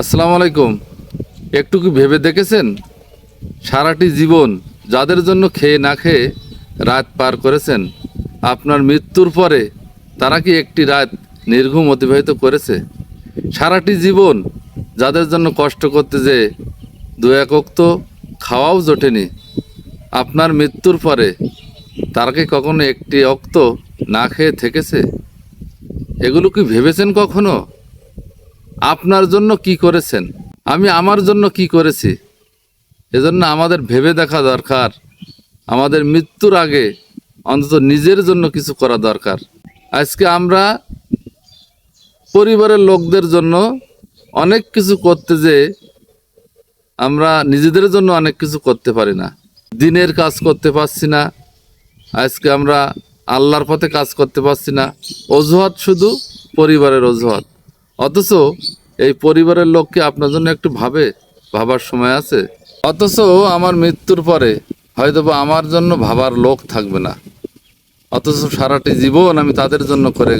আসসালামু আলাইকুম। একটু কি ভেবে দেখেছেন? সারাটি জীবন যাদের জন্য খেয়ে না খেয়ে রাত পার করেছেন, আপনার মৃত্যুর পরে তারা কি একটি রাত নির্ঘুম অতিবাহিত করেছে? সারাটি জীবন যাদের জন্য কষ্ট করতে যে দু এক অক্ত খাওয়াও জোটেনি, আপনার মৃত্যুর পরে তারা কি কখনো একটি অক্ত না খেয়ে থেকেছে? এগুলো কি ভেবেছেন কখনো? আপনার জন্য কি করেছেন? আমি আমার জন্য কি করেছি? এজন্য আমাদের ভেবে দেখা দরকার। আমাদের মৃত্যুর আগে অন্তত নিজের জন্য কিছু করা দরকার। আজকে আমরা পরিবারের লোকদের জন্য অনেক কিছু করতে যে আমরা নিজেদের জন্য অনেক কিছু করতে পারি না। দিনের কাজ করতে পারছি না। আজকে আমরা আল্লাহর পথে কাজ করতে পারছি না। অজুহাত শুধু পরিবারের অজুহাত। অথচ এই পরিবারের লোককে আপনার জন্য একটু ভাবে, ভাবার সময় আছে। অথচ আমার মৃত্যুর পরে হয়তো বা আমার জন্য ভাবার লোক থাকবে না। অথচ সারাটি জীবন আমি তাদের জন্য করে